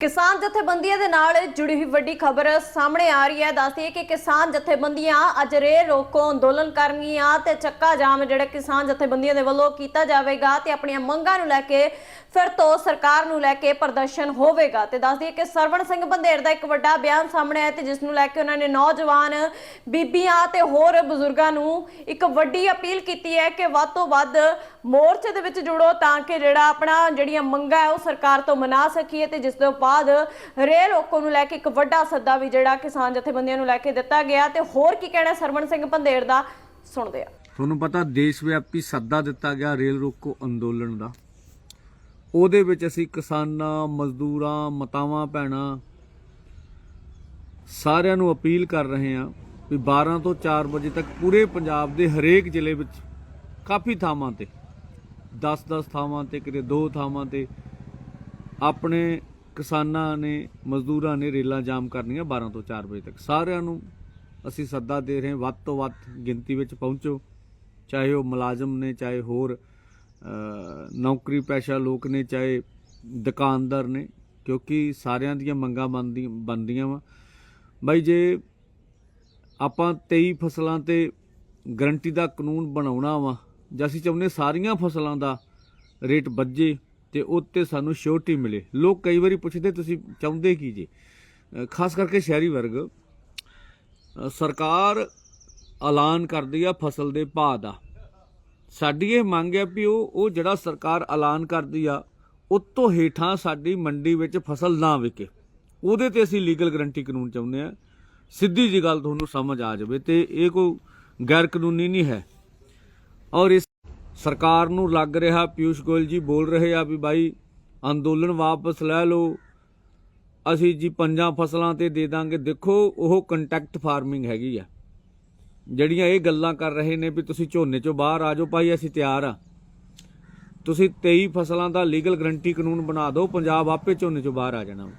ਕਿਸਾਨ ਜਥੇਬੰਦੀਆਂ ਦੇ ਨਾਲ ਜੁੜੀ ਹੋਈ ਵੱਡੀ ਖਬਰ ਸਾਹਮਣੇ ਆ ਰਹੀ ਹੈ। ਦੱਸਦੀ ਹੈ ਕਿ ਕਿਸਾਨ ਜਥੇਬੰਦੀਆਂ ਅੱਜ ਰੇ ਰੋਕੋ ਅੰਦੋਲਨ ਕਰਨਗੀਆਂ ਤੇ ਚੱਕਾ ਜਾਮ ਜਿਹੜਾ ਕਿਸਾਨ ਜਥੇਬੰਦੀਆਂ ਦੇ ਵੱਲੋਂ ਕੀਤਾ ਜਾਵੇਗਾ ਤੇ ਆਪਣੀਆਂ ਮੰਗਾਂ ਨੂੰ ਲੈ ਕੇ ਫਿਰ ਤੋਂ ਸਰਕਾਰ ਨੂੰ ਲੈ ਕੇ ਪ੍ਰਦਰਸ਼ਨ ਹੋਵੇਗਾ। ਤੇ ਦੱਸਦੀ ਹੈ ਕਿ ਸਰਵਣ ਸਿੰਘ ਬੰਦੇਰ ਦਾ ਇੱਕ ਵੱਡਾ ਬਿਆਨ ਸਾਹਮਣੇ ਆਇਆ ਤੇ ਜਿਸ ਨੂੰ ਲੈ ਕੇ ਉਹਨਾਂ ਨੇ ਨੌਜਵਾਨ ਬੀਬੀਆਂ ਤੇ ਹੋਰ ਬਜ਼ੁਰਗਾਂ ਨੂੰ ਇੱਕ ਵੱਡੀ ਅਪੀਲ ਕੀਤੀ ਹੈ ਕਿ ਵੱਧ ਤੋਂ ਵੱਧ ਮੋਰਚੇ ਦੇ ਵਿੱਚ ਜੁੜੋ ਤਾਂ ਕਿ ਜਿਹੜਾ ਆਪਣਾ ਜਿਹੜੀਆਂ ਮੰਗਾਂ ਹੈ ਉਹ ਸਰਕਾਰ ਤੋਂ ਮਨਾ ਸਕੀਏ ਤੇ ਜਿਸ ਤੋਂ ਬਾਅਦ ਰੇਲ ਰੋਕੋ ਨੂੰ ਲੈ ਕੇ ਇੱਕ ਵੱਡਾ ਸੱਦਾ ਵੀ ਜਿਹੜਾ ਕਿਸਾਨ ਜਥੇਬੰਦੀਆਂ ਨੂੰ ਲੈ ਕੇ ਦਿੱਤਾ ਗਿਆ ਤੇ ਹੋਰ ਕੀ ਕਹਿਣਾ ਸਰਵਣ ਸਿੰਘ ਪੰਦੇਰ ਦਾ, ਸੁਣਦੇ ਆ ਤੁਹਾਨੂੰ ਪਤਾ ਦੇਸ਼ ਵਿਆਪੀ ਸੱਦਾ ਦਿੱਤਾ ਗਿਆ ਰੇਲ ਰੋਕੋ ਅੰਦੋਲਨ ਦਾ। ਉਹਦੇ ਵਿੱਚ ਅਸੀਂ ਕਿਸਾਨਾਂ, ਮਜ਼ਦੂਰਾਂ, ਮਤਾਵਾਂ, ਭੈਣਾਂ ਸਾਰਿਆਂ ਨੂੰ ਅਪੀਲ ਕਰ ਰਹੇ ਹਾਂ ਵੀ 12 ਤੋਂ 4 ਵਜੇ ਤੱਕ ਪੂਰੇ ਪੰਜਾਬ ਦੇ ਹਰੇਕ ਜ਼ਿਲ੍ਹੇ ਵਿੱਚ ਕਾਫੀ ਥਾਵਾਂ ਤੇ 10-10 ਥਾਵਾਂ ਤੇ, ਕਿਤੇ ਦੋ ਥਾਵਾਂ ਤੇ ਆਪਣੇ ਕਿਸਾਨਾਂ ਨੇ, ਮਜ਼ਦੂਰਾਂ ਨੇ ਰੇਲਾਂ ਜਾਮ ਕਰਨੀਆਂ 12 ਤੋਂ 4 ਵਜੇ ਤੱਕ। ਸਾਰਿਆਂ ਨੂੰ ਅਸੀਂ ਸੱਦਾ ਦੇ ਰਹੇ ਹਾਂ, ਵੱਧ ਤੋਂ ਵੱਧ ਗਿਣਤੀ ਵਿੱਚ ਪਹੁੰਚੋ। ਚਾਹੇ ਉਹ ਮੁਲਾਜ਼ਮ ਨੇ, ਚਾਹੇ ਹੋਰ ਨੌਕਰੀ ਪੈਸ਼ਾ ਲੋਕ ਨੇ, ਚਾਹੇ ਦੁਕਾਨਦਾਰ ਨੇ, ਕਿਉਂਕਿ ਸਾਰਿਆਂ ਦੀਆਂ ਮੰਗਾਂ ਬਣਦੀਆਂ ਬਣਦੀਆਂ ਵਾ। ਬਾਈ ਜੇ ਆਪਾਂ 23 ਫਸਲਾਂ ਤੇ ਗਰੰਟੀ ਦਾ ਕਾਨੂੰਨ ਬਣਾਉਣਾ ਵਾ, ਜਾਂ ਅਸੀਂ ਚਾਹੁੰਦੇ ਸਾਰੀਆਂ ਫਸਲਾਂ ਦਾ ਰੇਟ ਵੱਜੇ ਤੇ ਉੱਤੇ ਸਾਨੂੰ ਸ਼ੋਰਟੀ ਮਿਲੇ। ਲੋਕ ਕਈ ਵਾਰੀ ਪੁੱਛਦੇ, ਤੁਸੀਂ ਚਾਹੁੰਦੇ ਕੀ ਜੀ? ਖਾਸ ਕਰਕੇ ਸ਼ਹਿਰੀ ਵਰਗ ਸਰਕਾਰ ਐਲਾਨ ਕਰਦੀ ਆ ਫਸਲ ਦੇ ਭਾਅ ਦਾ। ਸਾਡੀ ਇਹ ਮੰਗ ਹੈ ਵੀ ਉਹ ਉਹ ਜਿਹੜਾ ਸਰਕਾਰ ਐਲਾਨ ਕਰਦੀ ਆ ਉਸ ਤੋਂ ਹੇਠਾਂ ਸਾਡੀ ਮੰਡੀ ਵਿੱਚ ਫਸਲ ਨਾ ਵਿਕੇ। ਉਹਦੇ ਤੇ ਅਸੀਂ ਲੀਗਲ ਗਰੰਟੀ ਕਾਨੂੰਨ ਚਾਹੁੰਦੇ ਆ। ਸਿੱਧੀ ਜੀ ਗੱਲ ਤੁਹਾਨੂੰ ਸਮਝ ਆ ਜਾਵੇ ਤੇ ਇਹ ਕੋਈ ਗੈਰ ਕਾਨੂੰਨੀ ਨਹੀਂ ਹੈ। ਔਰ ਇਸ ਸਰਕਾਰ ਨੂੰ ਲੱਗ ਰਿਹਾ ਪਿਊਸ਼ ਗੋਇਲ ਜੀ ਬੋਲ ਰਹੇ ਆ ਵੀ ਬਾਈ ਅੰਦੋਲਨ ਵਾਪਸ ਲੈ ਲਓ। ਅਸੀਂ ਜੀ ਪੰਜਾਂ ਫਸਲਾਂ ਤੇ ਦੇ ਦਾਂਗੇ। ਦੇਖੋ, ਉਹ ਕੰਟੈਕਟ ਫਾਰਮਿੰਗ ਹੈਗੀ ਆ। ਜਿਹੜੀਆਂ ਇਹ ਗੱਲਾਂ ਕਰ ਰਹੇ ਨੇ ਵੀ ਤੁਸੀਂ ਝੋਨੇ ਚੋਂ ਬਾਹਰ ਆ ਜਾਓ, ਭਾਈ ਅਸੀਂ ਤਿਆਰ ਆ। ਤੁਸੀਂ 23 ਫਸਲਾਂ ਦਾ ਲੀਗਲ ਗਰੰਟੀ ਕਾਨੂੰਨ ਬਣਾ ਦਿਓ, ਪੰਜਾਬ ਆਪੇ ਝੋਨੇ ਚੋਂ ਬਾਹਰ ਆ ਜਾਣਾ।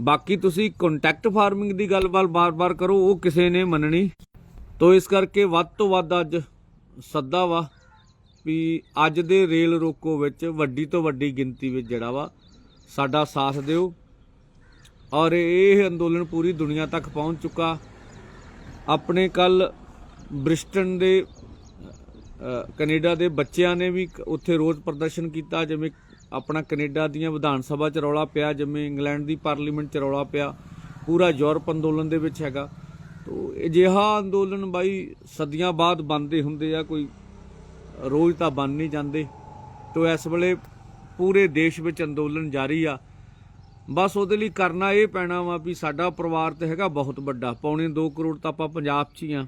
ਬਾਕੀ ਤੁਸੀਂ ਕੰਟੈਕਟ ਫਾਰਮਿੰਗ ਦੀ ਗੱਲਬਾਤ ਬਾਰ-ਬਾਰ ਕਰੋ, ਉਹ ਕਿਸੇ ਨੇ ਮੰਨਣੀ। ਤੋ ਇਸ ਕਰਕੇ ਵੱਧ ਤੋਂ ਵੱਧ ਅੱਜ ਸੱਦਾ ਵਾ। ਵੀ ਅੱਜ ਦੇ ਰੇਲ ਰੋਕੋ ਵਿੱਚ ਵੱਡੀ ਤੋਂ ਵੱਡੀ ਗਿਣਤੀ ਵਿੱਚ ਜਿਹੜਾ ਵਾ ਸਾਡਾ ਸਾਥ ਦਿਓ। ਔਰ ਇਹ ਅੰਦੋਲਨ ਪੂਰੀ ਦੁਨੀਆ ਤੱਕ ਪਹੁੰਚ ਚੁੱਕਾ। ਆਪਣੇ ਕੱਲ ਬ੍ਰਿਸਟਨ ਦੇ ਅ, ਕੈਨੇਡਾ ਦੇ ਬੱਚਿਆਂ ਨੇ ਵੀ ਉੱਥੇ ਰੋਜ਼ ਪ੍ਰਦਰਸ਼ਨ ਕੀਤਾ ਜਿਵੇਂ ਆਪਣਾ ਕੈਨੇਡਾ ਦੀਆਂ ਵਿਧਾਨ ਸਭਾ ਚ ਰੌਲਾ ਪਿਆ ਜਿਵੇਂ ਇੰਗਲੈਂਡ ਦੀ ਪਾਰਲੀਮੈਂਟ ਚ ਰੌਲਾ ਪਿਆ। ਪੂਰਾ ਯੂਰਪ ਅੰਦੋਲਨ ਦੇ ਵਿੱਚ ਹੈਗਾ। ਤੋ ਅਜਿਹਾ ਅੰਦੋਲਨ ਬਾਈ ਸਦੀਆਂ ਬਾਅਦ ਬੰਦੇ ਹੁੰਦੇ ਆ ਕੋਈ ਰੋਜ਼ ਤਾਂ ਬਣ ਨਹੀਂ ਜਾਂਦੇ। ਤੋ ਇਸ ਵੇਲੇ ਪੂਰੇ ਦੇਸ਼ ਵਿੱਚ ਅੰਦੋਲਨ ਜਾਰੀ ਆ। ਬਸ ਉਹਦੇ ਲਈ ਕਰਨਾ ਇਹ ਪੈਣਾ ਵਾ ਵੀ ਸਾਡਾ ਪਰਿਵਾਰ ਤੇ ਹੈਗਾ ਬਹੁਤ ਵੱਡਾ। ਪੌਣੇ 2 ਕਰੋੜ ਤਾਂ ਆਪਾਂ ਪੰਜਾਬ 'ਚ ਹੀ ਆ।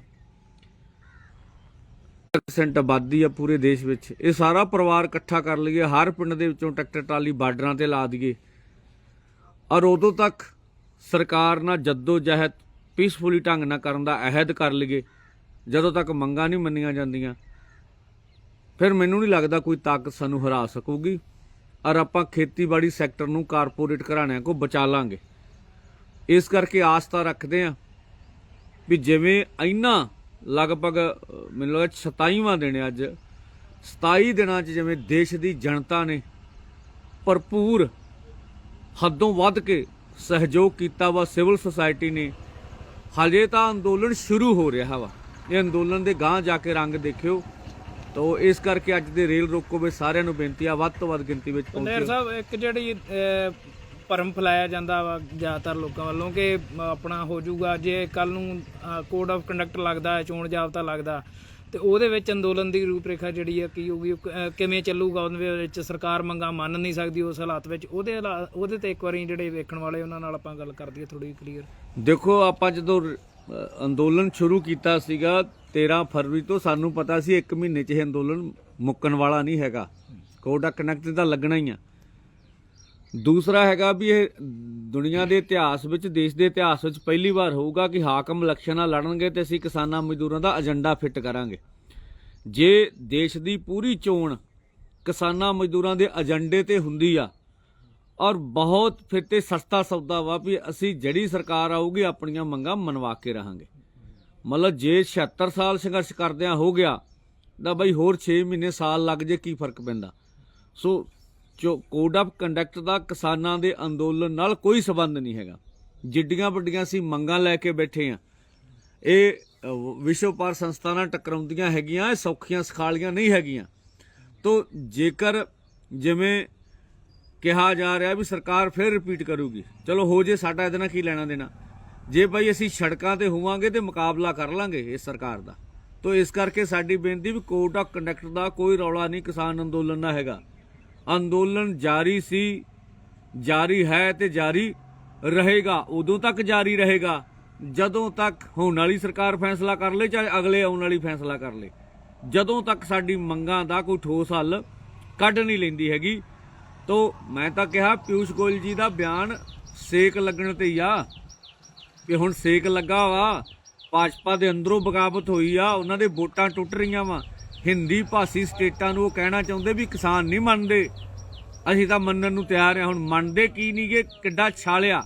ਪਰਸੈਂਟ ਆਬਾਦੀ ਆ ਪੂਰੇ ਦੇਸ਼ ਵਿੱਚ। ਇਹ ਸਾਰਾ ਪਰਿਵਾਰ ਇਕੱਠਾ ਕਰ ਲਈਏ, ਹਰ ਪਿੰਡ ਦੇ ਵਿੱਚੋਂ ਟਰੈਕਟਰ, ਟਰਾਲੀ, ਬਾਰਡਰਾਂ ਤੇ ਲਾ ਦਈਏ। ਔਰ ਉਦੋਂ ਤੱਕ ਸਰਕਾਰ ਨਾਲ ਜੱਦੋ ਜਹਿਦ ਪੀਸਫੁਲੀ ਢੰਗ ਨਾਲ ਕਰਨ ਦਾ ਅਹਿਦ ਕਰ ਲਈਏ। ਜਦੋਂ ਤੱਕ ਮੰਗਾਂ ਨਹੀਂ ਮੰਨੀਆਂ ਜਾਂਦੀਆਂ। ਫਿਰ ਮੈਨੂੰ ਨਹੀਂ ਲੱਗਦਾ ਕੋਈ ਤਾਕਤ ਸਾਨੂੰ ਹਰਾ ਸਕੂਗੀ। ਔਰ ਆਪਾਂ ਖੇਤੀਬਾੜੀ ਸੈਕਟਰ ਨੂੰ ਕਾਰਪੋਰੇਟ ਘਰਾਣਿਆਂ ਕੋ ਬਚਾ ਲਾਂਗੇ। ਇਸ ਕਰਕੇ ਆਸ ਤਾਂ ਰੱਖਦੇ ਆ ਵੀ ਜਿਵੇਂ ਇੰਨਾ ਲਗਭਗ ਮੈਨੂੰ ਲੱਗਦਾ 27ਵਾਂ ਦਿਨ ਅੱਜ। 27 ਦਿਨਾਂ 'ਚ ਜਿਵੇਂ ਦੇਸ਼ ਦੀ ਜਨਤਾ ਨੇ ਭਰਪੂਰ ਹੱਦੋਂ ਵੱਧ ਕੇ ਸਹਿਯੋਗ ਕੀਤਾ ਵਾ, ਸਿਵਲ ਸੁਸਾਇਟੀ ਨੇ। ਹਜੇ ਤਾਂ ਅੰਦੋਲਨ ਸ਼ੁਰੂ ਹੋ ਰਿਹਾ ਵਾ। ਇਹ ਅੰਦੋਲਨ ਦੇ ਗਾਂਹ ਜਾ ਕੇ ਰੰਗ ਦੇਖਿਓ। ਤੋ ਇਸ ਕਰਕੇ ਅੱਜ ਦੇ ਰੇਲ ਰੋਕੋ ਵਿੱਚ ਸਾਰਿਆਂ ਨੂੰ ਬੇਨਤੀ ਆ ਵੱਧ ਤੋਂ ਵੱਧ ਗਿਣਤੀ ਵਿੱਚ ਪਹੁੰਚੋ ਸਾਹਿਬ ਇੱਕ ਜਿਹੜੀ ਭਰਮ ਫੈਲਾਇਆ ਜਾਂਦਾ ਵਾ ਜ਼ਿਆਦਾਤਰ ਲੋਕਾਂ ਵੱਲੋਂ ਕਿ ਆਪਣਾ ਹੋ ਜਾਊਗਾ ਜੇ ਕੱਲ ਨੂੰ ਕੋਡ ਆਫ ਕੰਡਕਟ ਲੱਗਦਾ ਹੈ ਚੋਣ ਜਾਬਤਾ ਲੱਗਦਾ ਤੇ ਉਹਦੇ ਵਿੱਚ ਅੰਦੋਲਨ ਦੀ ਰੂਪਰੇਖਾ ਜਿਹੜੀ ਹੈ ਕੀ ਹੋਊਗੀ ਕਿਵੇਂ ਚੱਲੂਗਾ ਉਹਦੇ ਵਿੱਚ ਸਰਕਾਰ ਮੰਗਾਂ ਮੰਨ ਨਹੀਂ ਸਕਦੀ ਉਸ ਹਾਲਾਤ ਵਿੱਚ ਉਹਦੇ ਉਹਦੇ ਤੇ ਇੱਕ ਵਾਰੀ ਜਿਹੜੇ ਵੇਖਣ ਵਾਲੇ ਉਹਨਾਂ ਨਾਲ ਆਪਾਂ ਗੱਲ ਕਰ ਦਈਏ ਥੋੜੀ ਕਲੀਅਰ ਦੇਖੋ ਆਪਾਂ ਜਦੋਂ ਅੰਦੋਲਨ ਸ਼ੁਰੂ ਕੀਤਾ ਸੀਗਾ 13 ਫਰਵਰੀ ਤੋਂ ਸਾਨੂੰ ਪਤਾ ਸੀ 1 ਮਹੀਨੇ 'ਚ ਇਹ ਅੰਦੋਲਨ ਮੁੱਕਣ ਵਾਲਾ ਨਹੀਂ ਹੈਗਾ। ਕੋਡਾ ਕਨੈਕਟ ਤਾਂ ਲੱਗਣਾ ਹੀ ਆ। ਦੂਸਰਾ ਹੈਗਾ ਵੀ ਇਹ ਦੁਨੀਆ ਦੇ ਇਤਿਹਾਸ ਵਿੱਚ, ਦੇਸ਼ ਦੇ ਇਤਿਹਾਸ ਵਿੱਚ ਪਹਿਲੀ ਵਾਰ ਹੋਊਗਾ ਕਿ ਹਾਕਮ ਇਲੈਕਸ਼ਨਾਂ ਲੜਨਗੇ ਤੇ ਅਸੀਂ ਕਿਸਾਨਾਂ ਮਜ਼ਦੂਰਾਂ ਦਾ ਏਜੰਡਾ ਫਿੱਟ ਕਰਾਂਗੇ। ਜੇ ਦੇਸ਼ ਦੀ ਪੂਰੀ ਚੋਣ ਕਿਸਾਨਾਂ ਮਜ਼ਦੂਰਾਂ ਦੇ ਏਜੰਡੇ ਤੇ ਹੁੰਦੀ ਆ, ਔਰ ਬਹੁਤ ਫਿਰ ਤੇ ਸਸਤਾ ਸੌਦਾ ਵਾ ਵੀ ਅਸੀਂ ਜਿਹੜੀ ਸਰਕਾਰ ਆਊਗੀ, ਆਪਣੀਆਂ ਮੰਗਾਂ ਮਨਵਾ ਕੇ ਰਹਾਂਗੇ। ਮਤਲਬ ਜੇ 76 ਸਾਲ ਸੰਘਰਸ਼ ਕਰਦਿਆਂ ਹੋ ਗਿਆ, ਤਾਂ ਬਈ ਹੋਰ 6 ਮਹੀਨੇ ਸਾਲ ਲੱਗ ਜੇ, ਕੀ ਫ਼ਰਕ ਪੈਂਦਾ? ਸੋ, ਜੋ ਕੋਡ ਆਫ ਕੰਡਕਟ ਦਾ ਕਿਸਾਨਾਂ ਦੇ ਅੰਦੋਲਨ ਨਾਲ ਕੋਈ ਸਬੰਧ ਨਹੀਂ ਹੈਗਾ। ਜਿੱਡੀਆਂ ਵੱਡੀਆਂ ਅਸੀਂ ਮੰਗਾਂ ਲੈ ਕੇ ਬੈਠੇ ਆ, ਇਹ ਵਿਸ਼ਵ ਪਰ ਸੰਸਥਾ ਨਾਲ ਟਕਰਾਉਂਦੀਆਂ ਹੈਗੀਆਂ, ਇਹ ਸੌਖੀਆਂ ਸਖਾਲੀਆਂ ਨਹੀਂ ਹੈਗੀਆਂ। ਤੋਂ, ਜੇਕਰ ਜਿਵੇਂ ਕਿਹਾ ਜਾ ਰਿਹਾ ਵੀ ਸਰਕਾਰ ਫਿਰ ਰਿਪੀਟ ਕਰੂਗੀ, ਚਲੋ ਹੋ ਜੇ ਸਾਡਾ ਇਹਦੇ ਨਾਲ ਕੀ ਲੈਣਾ ਦੇਣਾ। ਜੇ ਭਾਈ ਅਸੀਂ ਸੜਕਾਂ ਤੇ ਹੋਵਾਂਗੇ ਤੇ ਮੁਕਾਬਲਾ ਕਰ ਲਾਂਗੇ ਇਸ ਸਰਕਾਰ ਦਾ, ਤੋ ਇਸ ਕਰਕੇ ਸਾਡੀ ਬੇਨਤੀ ਵੀ ਕੋਡ ਆਫ ਕੰਡਕਟ ਦਾ ਕੋਈ ਰੌਲਾ ਨਹੀਂ, ਕਿਸਾਨ ਅੰਦੋਲਨ ਦਾ ਹੈਗਾ। ਅੰਦੋਲਨ ਜਾਰੀ ਸੀ, ਜਾਰੀ ਹੈ ਤੇ ਜਾਰੀ ਰਹੇਗਾ, ਉਦੋਂ ਤੱਕ ਜਾਰੀ ਰਹੇਗਾ, ਜਦੋਂ ਤੱਕ ਹੋਣ ਵਾਲੀ ਸਰਕਾਰ ਫੈਸਲਾ ਕਰ ਲੇ, ਚਾਹੇ ਅਗਲੇ ਆਉਣ ਵਾਲੀ ਫੈਸਲਾ ਕਰ ਲੇ। ਜਦੋਂ ਤੱਕ ਸਾਡੀ ਮੰਗਾਂ ਦਾ ਕੋਈ ਠੋਸ ਹੱਲ ਕੱਢ ਨਹੀਂ ਲੈਂਦੀ ਹੈਗੀ, ਤੋ ਮੈਂ ਤਾਂ ਕਿਹਾ, ਪਿਊਸ਼ ਗੋਇਲ ਜੀ ਦਾ ਬਿਆਨ ਸੇਕ ਲੱਗਣ ਤੇ ਆ। ਵੀ ਹੁਣ ਸੇਕ ਲੱਗਾ ਵਾ। ਭਾਜਪਾ ਦੇ ਅੰਦਰੋਂ ਬਗਾਵਤ ਹੋਈ ਆ, ਉਹਨਾਂ ਦੇ ਵੋਟਾਂ ਟੁੱਟ ਰਹੀਆਂ ਵਾ। ਹਿੰਦੀ ਭਾਸ਼ੀ ਸਟੇਟਾਂ ਨੂੰ ਉਹ ਕਹਿਣਾ ਚਾਹੁੰਦੇ ਵੀ ਕਿਸਾਨ ਨਹੀਂ ਮੰਨਦੇ। ਅਸੀਂ ਤਾਂ ਮੰਨਣ ਨੂੰ ਤਿਆਰ ਆ, ਹੁਣ ਮੰਨਦੇ ਕੀ ਨਹੀਂਗੇ ਕਿੱਡਾ ਛਾਲਿਆ।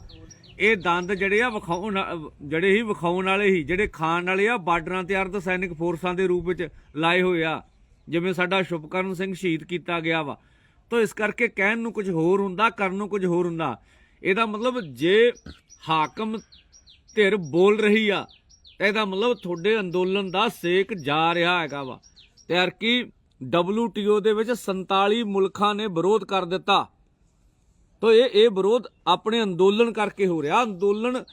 ਇਹ ਦੰਦ ਜਿਹੜੇ ਆ ਵਿਖਾਉਣ, ਜਿਹੜੇ ਹੀ ਵਿਖਾਉਣ ਵਾਲੇ ਹੀ, ਜਿਹੜੇ ਖਾਣ ਵਾਲੇ ਆ, ਬਾਰਡਰਾਂ ਤੇ ਅਰਧ ਸੈਨਿਕ ਫੋਰਸਾਂ ਦੇ ਰੂਪ ਵਿੱਚ ਲਾਏ ਹੋਏ ਆ। ਜਿਵੇਂ ਸਾਡਾ ਸ਼ੁਭਕਰਨ ਸਿੰਘ ਸ਼ਹੀਦ ਕੀਤਾ ਗਿਆ ਵਾ। ਤਾਂ ਇਸ ਕਰਕੇ ਕਹਿਣ ਨੂੰ ਕੁਝ ਹੋਰ ਹੁੰਦਾ, ਕਰਨ ਨੂੰ ਕੁਝ ਹੋਰ ਹੁੰਦਾ। ਇਹਦਾ ਮਤਲਬ ਜੇ ਹਾਕਮ ਧਿਰ ਬੋਲ ਰਹੀ ਆ। ਇਹਦਾ ਮਤਲਬ ਤੁਹਾਡੇ ਅੰਦੋਲਨ ਦਾ ਸੇਕ ਜਾ ਰਿਹਾ ਹੈਗਾ ਵਾ। ਤੇ ਯਾਰ ਕੀ WTO ਦੇ ਵਿੱਚ 47 ਮੁਲਕਾਂ ਨੇ ਵਿਰੋਧ ਕਰ ਦਿੱਤਾ। ਤੋ ਇਹ ਇਹ ਵਿਰੋਧ ਆਪਣੇ ਅੰਦੋਲਨ ਕਰਕੇ ਹੋ ਰਿਹਾ। ਅੰਦੋਲਨ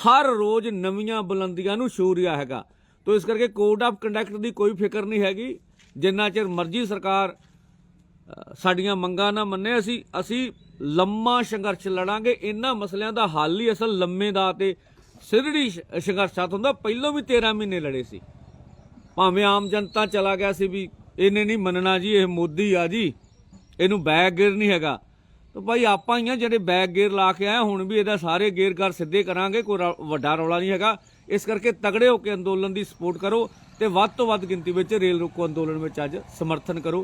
ਹਰ ਰੋਜ਼ ਨਵੀਆਂ ਬੁਲੰਦੀਆਂ ਨੂੰ ਛੂ ਰਿਹਾ ਹੈਗਾ। ਤੋ ਇਸ ਕਰਕੇ ਕੋਡ ਆਫ ਕੰਡਕਟ ਦੀ ਕੋਈ ਫਿਕਰ ਨਹੀਂ ਹੈਗੀ। ਜਿੰਨਾ ਚਿਰ ਮਰਜ਼ੀ ਸਰਕਾਰ ਸਾਡੀਆਂ ਮੰਗਾਂ ਨਾ ਮੰਨੇ, ਅਸੀਂ ਅਸੀਂ ਲੰਮਾ ਸੰਘਰਸ਼ ਲੜਾਂਗੇ। ਇਹਨਾਂ ਮਸਲਿਆਂ ਦਾ ਹੱਲ ਹੀ ਅਸਲ ਲੰਮੇ ਦਾ ਤੇ ਸਿਰੜੀ ਸ਼- ਸੰਘਰਸ਼ਾਤ ਹੁੰਦਾ, ਪਹਿਲਾਂ ਵੀ 13 ਮਹੀਨੇ ਲੜੇ ਸੀ। ਭਾਵੇਂ ਆਮ ਜਨਤਾ ਚਲਾ ਗਿਆ ਸੀ ਵੀ ਇਹਨੇ ਨਹੀਂ ਮੰਨਣਾ ਜੀ, ਇਹ ਮੋਦੀ ਆ ਜੀ, ਇਹਨੂੰ ਬੈਕ ਗੇਅਰ ਨਹੀਂ ਹੈਗਾ। ਤਾਂ ਭਾਈ ਆਪਾਂ ਹੀ ਆ ਜਿਹੜੇ ਬੈਕ ਗੇਅਰ ਲਾ ਕੇ ਆਏ, ਹੁਣ ਵੀ ਇਹਦਾ ਸਾਰੇ ਗੇਅਰ ਘਰ ਸਿੱਧੇ ਕਰਾਂਗੇ, ਕੋਈ ਰੌ- ਵੱਡਾ ਰੌਲਾ ਨਹੀਂ ਹੈਗਾ। ਇਸ ਕਰਕੇ ਤਗੜੇ ਹੋ ਕੇ ਅੰਦੋਲਨ ਦੀ ਸਪੋਰਟ ਕਰੋ ਤੇ ਵੱਧ ਤੋਂ ਵੱਧ ਗਿਣਤੀ ਵਿੱਚ ਰੇਲ ਰੋਕੋ ਅੰਦੋਲਨ ਵਿੱਚ ਅੱਜ ਸਮਰਥਨ ਕਰੋ।